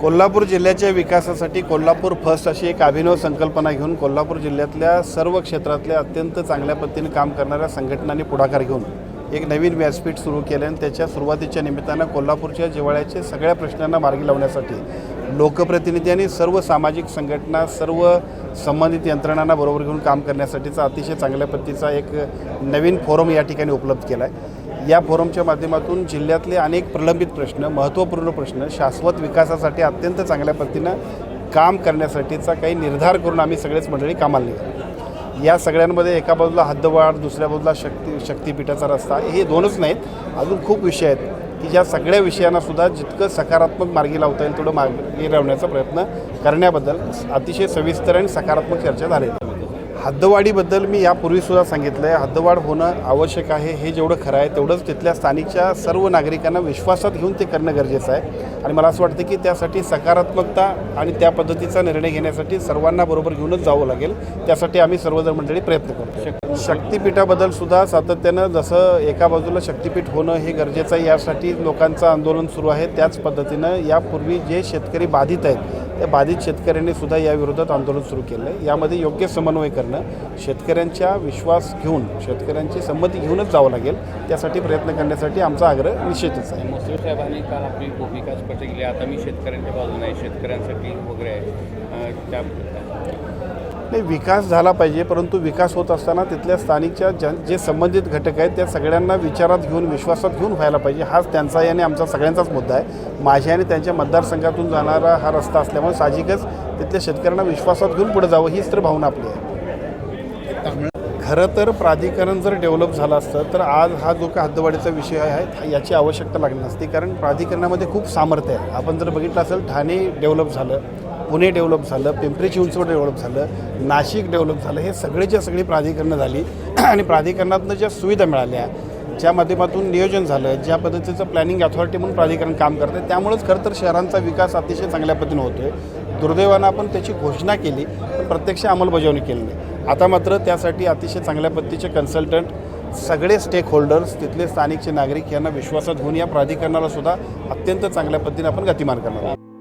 कोल्हापूर जिल्ह्याच्या विकासासाठी कोल्हापूर फर्स्ट अशी एक अभिनव संकल्पना घेऊन कोल्हापूर जिल्ह्यातल्या सर्व क्षेत्रातल्या अत्यंत चांगल्या पद्धतीने काम करणाऱ्या संघटनांनी पुढाकार घेऊन एक नवीन व्यासपीठ सुरू केलं आणि त्याच्या सुरुवातीच्या निमित्तानं कोल्हापूरच्या जिवाळ्याचे सगळ्या प्रश्नांना मार्गी लावण्यासाठी लोकप्रतिनिधी आणि सर्व सामाजिक संघटना सर्व संबंधित यंत्रणांना बरोबर घेऊन काम करण्यासाठीचा अतिशय चांगल्या पद्धतीचा एक नवीन फोरम या ठिकाणी उपलब्ध केला आहे या फोरमच्या माध्यमातून जिल्ह्यातले अनेक प्रलंबित प्रश्न महत्त्वपूर्ण प्रश्न शाश्वत विकासासाठी अत्यंत चांगल्या पद्धतीनं काम करण्यासाठीचा काही निर्धार करून आम्ही सगळेच मंडळी कामाला निघालो. या सगळ्यांमध्ये एका बाजूला हद्दवाढ दुसऱ्या बाजूला शक्ती शक्तीपीठाचा रस्ता हे दोनच नाहीत अजून खूप विषय आहेत की ज्या सगळ्या विषयांना सुद्धा जितकं सकारात्मक मार्गी लावता येईल तेवढं मार्गी लावण्याचा प्रयत्न करण्याबद्दल अतिशय सविस्तर आणि सकारात्मक चर्चा झाली. हद्दवाढीबद्दल मी यापूर्वीसुद्धा सांगितलं आहे हद्दवाढ होणं आवश्यक आहे हे जेवढं खरं आहे तेवढंच तिथल्या स्थानिकच्या सर्व नागरिकांना विश्वासात घेऊन ते करणं गरजेचं आहे. आणि मला असं वाटतं की त्यासाठी सकारात्मकता आणि त्या पद्धतीचा निर्णय घेण्यासाठी सर्वांना बरोबर घेऊनच जावं लागेल. त्यासाठी आम्ही सर्वजण मंडळी प्रयत्न करतो शक्तीपीठाबद्दल सुद्धा सातत्यानं जसं एका बाजूला शक्तीपीठ होणं हे गरजेचं आहे यासाठी लोकांचं आंदोलन सुरू आहे. त्याच पद्धतीनं यापूर्वी जे शेतकरी बाधित आहेत त्या बाधित शेतकऱ्यांनी सुद्धा या विरोधात आंदोलन सुरू केलं आहे यामध्ये योग्य समन्वय करणं शेतकऱ्यांच्या विश्वास घेऊन शेतकऱ्यांची संमती घेऊनच जावं लागेल त्यासाठी प्रयत्न करण्यासाठी आमचा आग्रह निश्चितच आहे. मुस्लिम साहेबांनी काल आपली भूमिका स्पष्ट केली आता मी शेतकऱ्यांच्या बाजूने आहे शेतकऱ्यांसाठी वगैरे आहे. त्या नाही विकास झाला पाहिजे परंतु विकास होत असताना तिथल्या स्थानिकच्या जन जे संबंधित घटक आहेत त्या सगळ्यांना विचारात घेऊन विश्वासात घेऊन व्हायला पाहिजे. हाच त्यांचाही आणि आमचा सगळ्यांचाच मुद्दा आहे. माझ्या आणि त्यांच्या मतदारसंघातून जाणारा हा रस्ता असल्यामुळे साहजिकच तिथल्या शेतकऱ्यांना विश्वासात घेऊन पुढे जावं हीच तर भावना आपली आहे. खरं तर प्राधिकरण जर डेव्हलप झालं असतं तर आज हा जो का हद्दवाढीचा विषय आहे याची आवश्यकता लागली नसती. कारण प्राधिकरणामध्ये खूप सामर्थ्य आहे. आपण जर बघितलं असेल ठाणे डेव्हलप झालं. पुणे डेव्हलप झालं पिंपरी चिंचवड डेव्हलप झालं नाशिक डेव्हलप झालं हे सगळेच्या सगळी प्राधिकरणं झाली. आणि प्राधिकरणातनं ज्या सुविधा मिळाल्या ज्या माध्यमातून नियोजन झालं ज्या पद्धतीचं प्लॅनिंग अथॉरिटी म्हणून प्राधिकरण काम करतं त्यामुळेच खरं तर शहरांचा विकास अतिशय चांगल्या पद्धतीनं होतो आहे दुर्दैवानं आपण त्याची घोषणा केली पण प्रत्यक्ष अंमलबजावणी केली नाही. आता मात्र त्यासाठी अतिशय चांगल्या पद्धतीचे कन्सल्टंट सगळे स्टेक होल्डर्स तिथले स्थानिकचे नागरिक यांना विश्वासात घेऊन या प्राधिकरणाला सुद्धा अत्यंत चांगल्या पद्धतीने आपण गतिमान करणार आहोत.